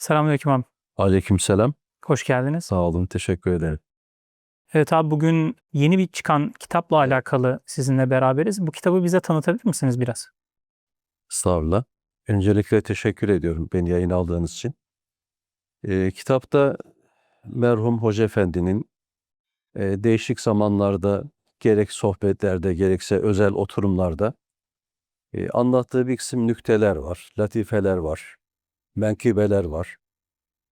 Selamünaleyküm abi. Aleykümselam. Hoş geldiniz. Sağ olun. Teşekkür ederim. Evet abi bugün yeni bir çıkan kitapla alakalı sizinle beraberiz. Bu kitabı bize tanıtabilir misiniz biraz? Estağfurullah. Öncelikle teşekkür ediyorum beni yayın aldığınız için. Ee, kitapta merhum Hoca Efendi'nin e, değişik zamanlarda gerek sohbetlerde gerekse özel oturumlarda e, anlattığı bir kısım nükteler var, latifeler var, menkıbeler var.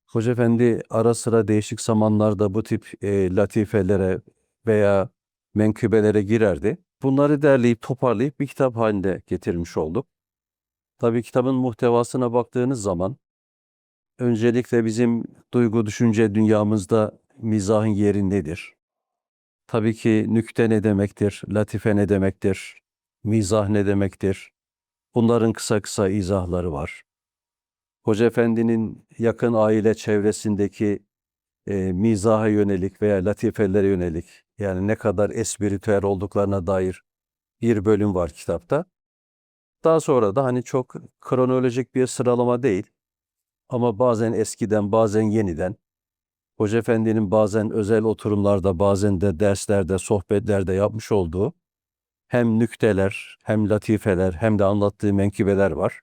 Hoca Efendi ara sıra değişik zamanlarda bu tip e, latifelere veya menkıbelere girerdi. Bunları derleyip toparlayıp bir kitap halinde getirmiş olduk. Tabii kitabın muhtevasına baktığınız zaman öncelikle bizim duygu düşünce dünyamızda mizahın yeri nedir? Tabii ki nükte ne demektir, latife ne demektir, mizah ne demektir? Bunların kısa kısa izahları var. Hoca Efendi'nin yakın aile çevresindeki e, mizaha yönelik veya latifelere yönelik yani ne kadar espritüel olduklarına dair bir bölüm var kitapta. Daha sonra da hani çok kronolojik bir sıralama değil ama bazen eskiden bazen yeniden Hoca Efendi'nin bazen özel oturumlarda bazen de derslerde sohbetlerde yapmış olduğu hem nükteler hem latifeler hem de anlattığı menkıbeler var.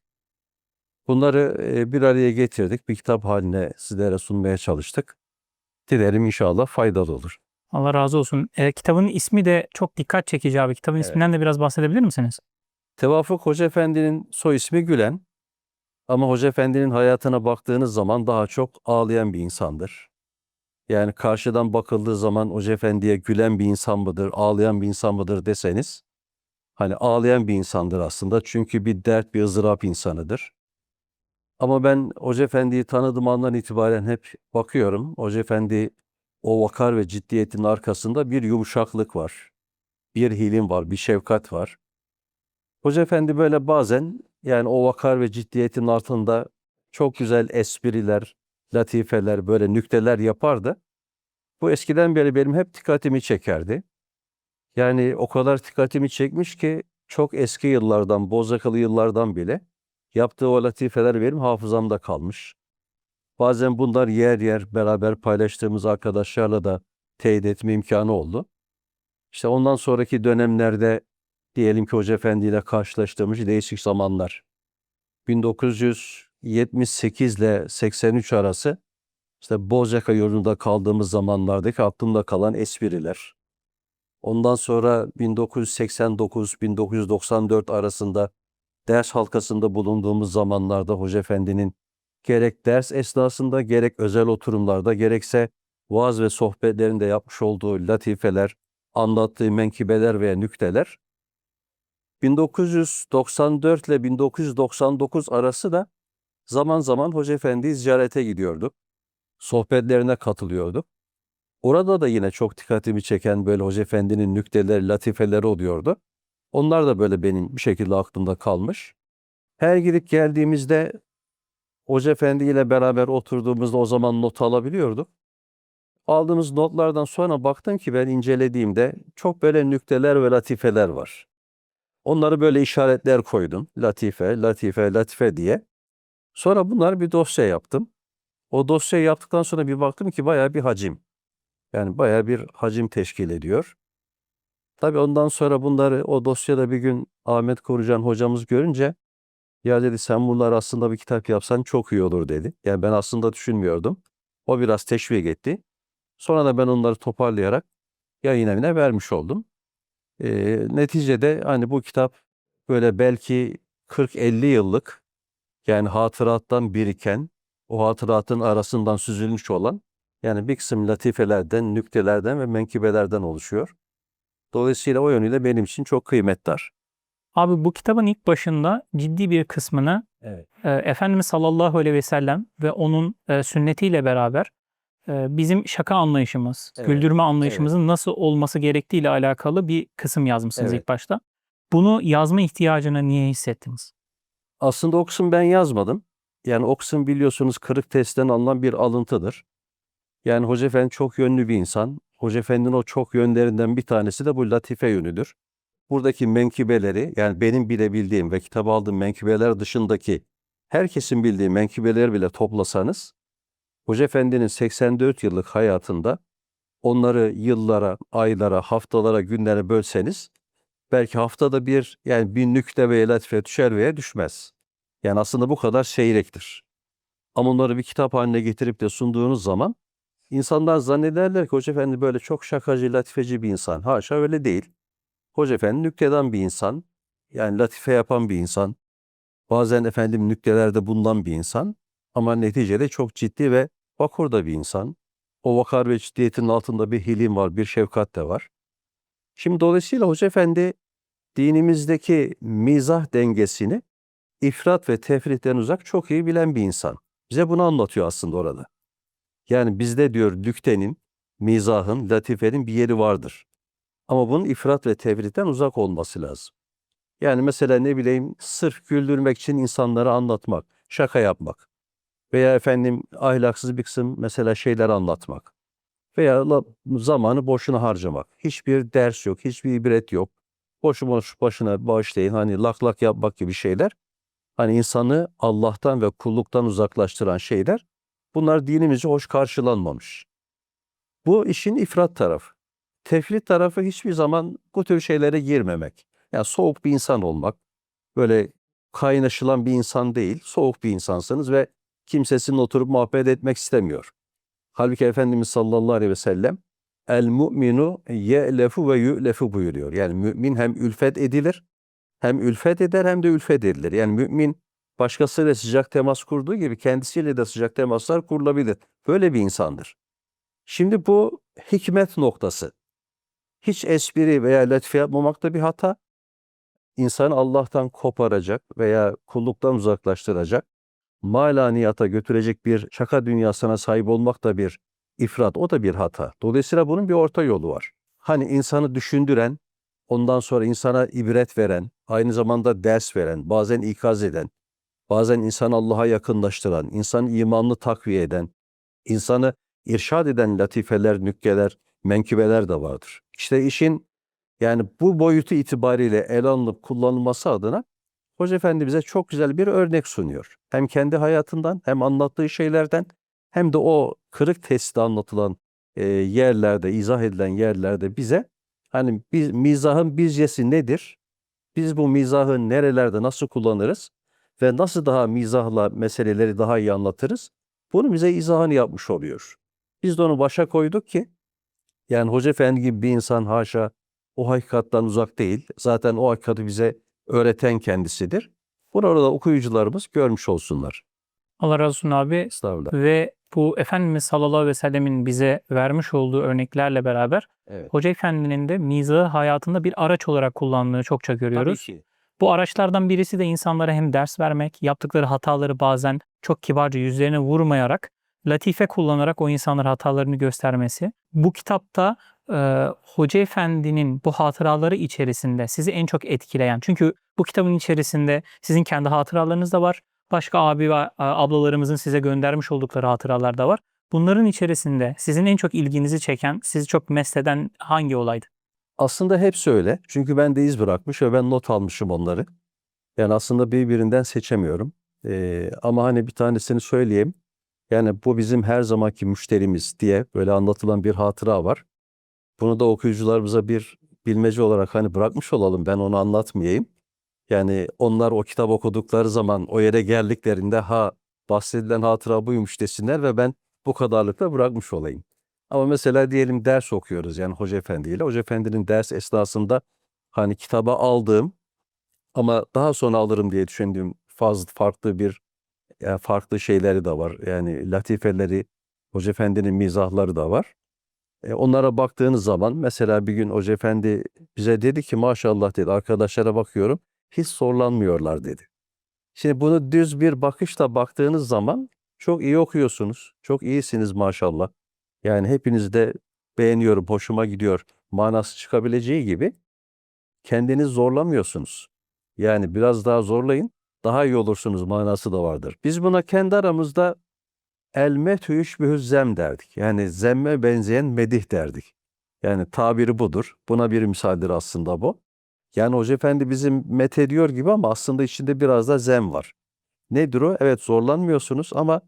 Bunları bir araya getirdik. Bir kitap haline sizlere sunmaya çalıştık. Dilerim inşallah faydalı olur. Allah razı olsun. E, kitabın ismi de çok dikkat çekici abi. Kitabın Evet. isminden de biraz bahsedebilir misiniz? Tevafuk Hoca Efendi'nin soy ismi Gülen ama Hoca Efendi'nin hayatına baktığınız zaman daha çok ağlayan bir insandır. Yani karşıdan bakıldığı zaman Hoca Efendi'ye gülen bir insan mıdır, ağlayan bir insan mıdır deseniz, hani ağlayan bir insandır aslında çünkü bir dert, bir ızdırap insanıdır. Ama ben Hoca Efendi'yi tanıdığım andan itibaren hep bakıyorum. Hoca Efendi o vakar ve ciddiyetin arkasında bir yumuşaklık var. Bir hilim var, bir şefkat var. Hoca Efendi böyle bazen yani o vakar ve ciddiyetin altında çok güzel espriler, latifeler, böyle nükteler yapardı. Bu eskiden beri benim hep dikkatimi çekerdi. Yani o kadar dikkatimi çekmiş ki çok eski yıllardan, bozakalı yıllardan bile yaptığı o latifeler benim hafızamda kalmış. Bazen bunlar yer yer beraber paylaştığımız arkadaşlarla da teyit etme imkanı oldu. İşte ondan sonraki dönemlerde diyelim ki Hoca Efendi ile karşılaştığımız değişik zamanlar. 1978 ile 83 arası işte Bozcaka yolunda kaldığımız zamanlardaki aklımda kalan espriler. Ondan sonra 1989-1994 arasında ders halkasında bulunduğumuz zamanlarda Hoca Efendi'nin gerek ders esnasında gerek özel oturumlarda gerekse vaaz ve sohbetlerinde yapmış olduğu latifeler, anlattığı menkıbeler veya nükteler 1994 ile 1999 arası da zaman zaman Hoca Efendi'yi ziyarete gidiyorduk. Sohbetlerine katılıyorduk. Orada da yine çok dikkatimi çeken böyle Hoca Efendi'nin nükteleri, latifeleri oluyordu. Onlar da böyle benim bir şekilde aklımda kalmış. Her gidip geldiğimizde Hoca Efendi ile beraber oturduğumuzda o zaman not alabiliyorduk. Aldığımız notlardan sonra baktım ki ben incelediğimde çok böyle nükteler ve latifeler var. Onları böyle işaretler koydum. Latife, latife, latife diye. Sonra bunları bir dosya yaptım. O dosyayı yaptıktan sonra bir baktım ki bayağı bir hacim. Yani bayağı bir hacim teşkil ediyor. Tabii ondan sonra bunları o dosyada bir gün Ahmet Korucan hocamız görünce ya dedi sen bunları aslında bir kitap yapsan çok iyi olur dedi. Yani ben aslında düşünmüyordum. O biraz teşvik etti. Sonra da ben onları toparlayarak yayın evine vermiş oldum. Ee, neticede hani bu kitap böyle belki 40-50 yıllık yani hatırattan biriken, o hatıratın arasından süzülmüş olan yani bir kısım latifelerden, nüktelerden ve menkıbelerden oluşuyor. Dolayısıyla o yönüyle benim için çok kıymetdar. Abi bu kitabın ilk başında ciddi bir kısmını Evet. e, Efendimiz sallallahu aleyhi ve sellem ve onun e, sünnetiyle beraber e, bizim şaka anlayışımız, Evet, güldürme anlayışımızın nasıl olması gerektiğiyle alakalı bir kısım yazmışsınız Evet. ilk başta. Bunu yazma ihtiyacını niye hissettiniz? Aslında o kısım ben yazmadım. Yani o kısım biliyorsunuz kırık testten alınan bir alıntıdır. Yani Hoca Efendi çok yönlü bir insan. Hoca Efendi'nin o çok yönlerinden bir tanesi de bu latife yönüdür. Buradaki menkıbeleri yani benim bilebildiğim ve kitap aldığım menkıbeler dışındaki herkesin bildiği menkıbeleri bile toplasanız Hoca Efendi'nin 84 yıllık hayatında onları yıllara, aylara, haftalara, günlere bölseniz belki haftada bir yani bir nükte veya latife düşer veya düşmez. Yani aslında bu kadar seyrektir. Ama onları bir kitap haline getirip de sunduğunuz zaman insanlar zannederler ki Hoca Efendi böyle çok şakacı, latifeci bir insan. Haşa öyle değil. Hoca Efendi nüktedan bir insan. Yani latife yapan bir insan. Bazen efendim nüktelerde bulunan bir insan. Ama neticede çok ciddi ve vakur da bir insan. O vakar ve ciddiyetin altında bir hilim var, bir şefkat de var. Şimdi dolayısıyla Hoca Efendi dinimizdeki mizah dengesini ifrat ve tefritten uzak çok iyi bilen bir insan. Bize bunu anlatıyor aslında orada. Yani bizde diyor nüktenin, mizahın, latifenin bir yeri vardır. Ama bunun ifrat ve tefritten uzak olması lazım. Yani mesela ne bileyim sırf güldürmek için insanlara anlatmak, şaka yapmak veya efendim ahlaksız bir kısım mesela şeyler anlatmak veya zamanı boşuna harcamak. Hiçbir ders yok, hiçbir ibret yok. Boşu boş başına bağışlayın hani lak lak yapmak gibi şeyler. Hani insanı Allah'tan ve kulluktan uzaklaştıran şeyler. Bunlar dinimizce hoş karşılanmamış. Bu işin ifrat tarafı. Tefrit tarafı hiçbir zaman bu tür şeylere girmemek. Yani soğuk bir insan olmak, böyle kaynaşılan bir insan değil, soğuk bir insansınız ve kimse sizinle oturup muhabbet etmek istemiyor. Halbuki Efendimiz sallallahu aleyhi ve sellem el mu'minu ye'lefu ve yu'lefu buyuruyor. Yani mümin hem ülfet edilir, hem ülfet eder hem de ülfet edilir. Yani mümin başkasıyla sıcak temas kurduğu gibi kendisiyle de sıcak temaslar kurulabilir. Böyle bir insandır. Şimdi bu hikmet noktası. Hiç espri veya latife yapmamak da bir hata. İnsanı Allah'tan koparacak veya kulluktan uzaklaştıracak, malaniyata götürecek bir şaka dünyasına sahip olmak da bir ifrat, o da bir hata. Dolayısıyla bunun bir orta yolu var. Hani insanı düşündüren, ondan sonra insana ibret veren, aynı zamanda ders veren, bazen ikaz eden, bazen insanı Allah'a yakınlaştıran, insanı imanlı takviye eden, insanı irşad eden latifeler, nükkeler, menkıbeler de vardır. İşte işin yani bu boyutu itibariyle ele alınıp kullanılması adına Hoca Efendi bize çok güzel bir örnek sunuyor. Hem kendi hayatından hem anlattığı şeylerden hem de o kırık testi anlatılan e, yerlerde, izah edilen yerlerde bize hani biz, mizahın bizcesi nedir? Biz bu mizahı nerelerde nasıl kullanırız? Ve nasıl daha mizahla meseleleri daha iyi anlatırız? Bunu bize izahını yapmış oluyor. Biz de onu başa koyduk ki yani Hoca Efendi gibi bir insan haşa o hakikattan uzak değil. Zaten o hakikati bize öğreten kendisidir. Bunu orada okuyucularımız görmüş olsunlar. Allah razı olsun abi. Estağfurullah. Ve bu Efendimiz sallallahu aleyhi ve sellemin bize vermiş olduğu örneklerle beraber Evet. Hoca Efendi'nin de mizahı hayatında bir araç olarak kullandığını çokça görüyoruz. Tabii ki. Bu araçlardan birisi de insanlara hem ders vermek, yaptıkları hataları bazen çok kibarca yüzlerine vurmayarak, latife kullanarak o insanlara hatalarını göstermesi. Bu kitapta e, Hoca Efendi'nin bu hatıraları içerisinde sizi en çok etkileyen, çünkü bu kitabın içerisinde sizin kendi hatıralarınız da var, başka abi ve ablalarımızın size göndermiş oldukları hatıralar da var. Bunların içerisinde sizin en çok ilginizi çeken, sizi çok mest eden hangi olaydı? Aslında hepsi öyle. Çünkü ben de iz bırakmış ve ben not almışım onları. Yani aslında birbirinden seçemiyorum. Ee, ama hani bir tanesini söyleyeyim. Yani bu bizim her zamanki müşterimiz diye böyle anlatılan bir hatıra var. Bunu da okuyucularımıza bir bilmece olarak hani bırakmış olalım. Ben onu anlatmayayım. Yani onlar o kitap okudukları zaman o yere geldiklerinde ha bahsedilen hatıra buymuş desinler ve ben bu kadarlıkla bırakmış olayım. Ama mesela diyelim ders okuyoruz yani Hoca Efendi ile. Hoca Efendi'nin ders esnasında hani kitaba aldığım ama daha sonra alırım diye düşündüğüm fazla farklı bir yani farklı şeyleri de var. Yani latifeleri, Hoca Efendi'nin mizahları da var. E, onlara baktığınız zaman mesela bir gün Hoca Efendi bize dedi ki maşallah dedi arkadaşlara bakıyorum hiç zorlanmıyorlar dedi. Şimdi bunu düz bir bakışla baktığınız zaman çok iyi okuyorsunuz. Çok iyisiniz maşallah. Yani hepiniz de beğeniyorum, hoşuma gidiyor manası çıkabileceği gibi kendiniz zorlamıyorsunuz. Yani biraz daha zorlayın, daha iyi olursunuz manası da vardır. Biz buna kendi aramızda el methü yüşbihüz zem derdik. Yani zemme benzeyen medih derdik. Yani tabiri budur. Buna bir misaldir aslında bu. Yani Hoca Efendi bizim met ediyor gibi ama aslında içinde biraz da zem var. Nedir o? Evet zorlanmıyorsunuz ama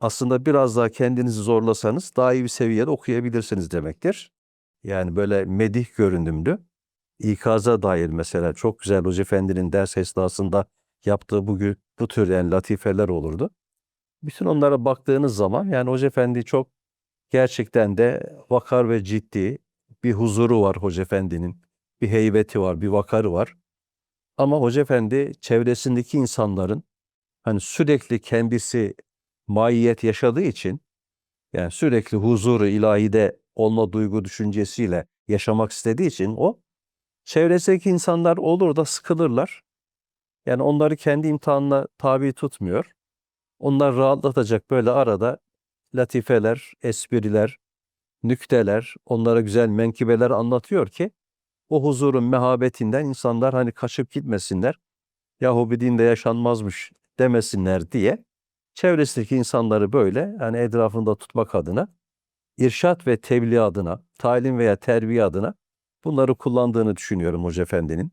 aslında biraz daha kendinizi zorlasanız daha iyi bir seviyede okuyabilirsiniz demektir. Yani böyle medih görünümlü, ikaza dair mesela çok güzel Hoca Efendi'nin ders esnasında yaptığı bugün bu tür yani latifeler olurdu. Bütün onlara baktığınız zaman yani Hoca Efendi çok gerçekten de vakar ve ciddi bir huzuru var Hoca Efendi'nin. Bir heybeti var, bir vakarı var. Ama Hoca Efendi çevresindeki insanların hani sürekli kendisi maiyet yaşadığı için yani sürekli huzuru ilahide olma duygu düşüncesiyle yaşamak istediği için o çevresindeki insanlar olur da sıkılırlar. Yani onları kendi imtihanına tabi tutmuyor. Onlar rahatlatacak böyle arada latifeler, espriler, nükteler, onlara güzel menkibeler anlatıyor ki o huzurun mehabetinden insanlar hani kaçıp gitmesinler. Yahu bir dinde yaşanmazmış demesinler diye çevresindeki insanları böyle hani etrafında tutmak adına irşat ve tebliğ adına, talim veya terbiye adına bunları kullandığını düşünüyorum Hoca Efendi'nin.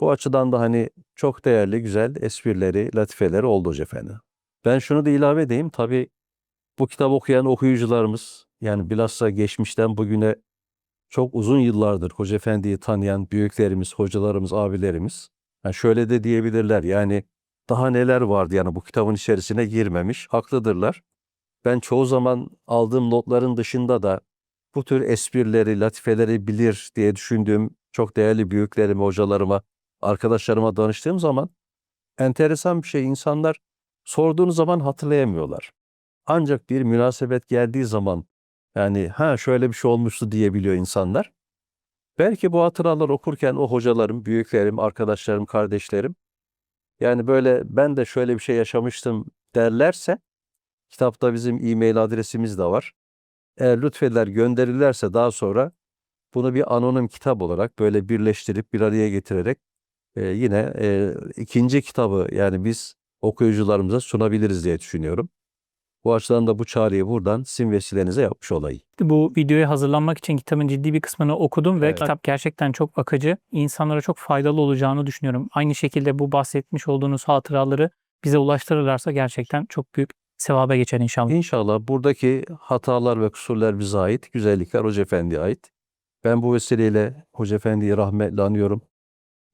Bu açıdan da hani çok değerli, güzel esprileri, latifeleri oldu Hoca Efendi. Ben şunu da ilave edeyim. Tabii bu kitap okuyan okuyucularımız yani bilhassa geçmişten bugüne çok uzun yıllardır Hoca Efendi'yi tanıyan büyüklerimiz, hocalarımız, abilerimiz yani şöyle de diyebilirler yani daha neler vardı yani bu kitabın içerisine girmemiş. Haklıdırlar. Ben çoğu zaman aldığım notların dışında da bu tür esprileri, latifeleri bilir diye düşündüğüm çok değerli büyüklerime, hocalarıma, arkadaşlarıma danıştığım zaman enteresan bir şey insanlar sorduğunuz zaman hatırlayamıyorlar. Ancak bir münasebet geldiği zaman yani ha şöyle bir şey olmuştu diyebiliyor insanlar. Belki bu hatıralar okurken o hocalarım, büyüklerim, arkadaşlarım, kardeşlerim yani böyle ben de şöyle bir şey yaşamıştım derlerse kitapta bizim e-mail adresimiz de var. Eğer lütfeder gönderirlerse daha sonra bunu bir anonim kitap olarak böyle birleştirip bir araya getirerek e, yine e, ikinci kitabı yani biz okuyucularımıza sunabiliriz diye düşünüyorum. Bu açıdan da bu çağrıyı buradan sizin vesilenize yapmış olayım. Bu videoya hazırlanmak için kitabın ciddi bir kısmını okudum ve Evet. kitap gerçekten çok akıcı. İnsanlara çok faydalı olacağını düşünüyorum. Aynı şekilde bu bahsetmiş olduğunuz hatıraları bize ulaştırırlarsa gerçekten çok büyük sevaba geçer inşallah. İnşallah buradaki hatalar ve kusurlar bize ait, güzellikler Hoca Efendi'ye ait. Ben bu vesileyle Hoca Efendi'yi rahmetle anıyorum.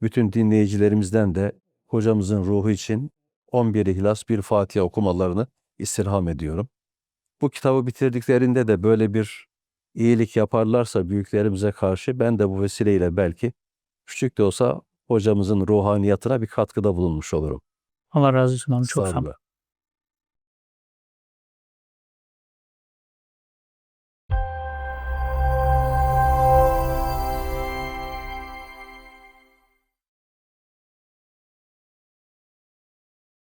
Bütün dinleyicilerimizden de hocamızın ruhu için 11 İhlas bir Fatiha okumalarını istirham ediyorum. Bu kitabı bitirdiklerinde de böyle bir iyilik yaparlarsa büyüklerimize karşı ben de bu vesileyle belki küçük de olsa hocamızın ruhaniyatına bir katkıda bulunmuş olurum. Allah razı olsun. Çok sağ olun.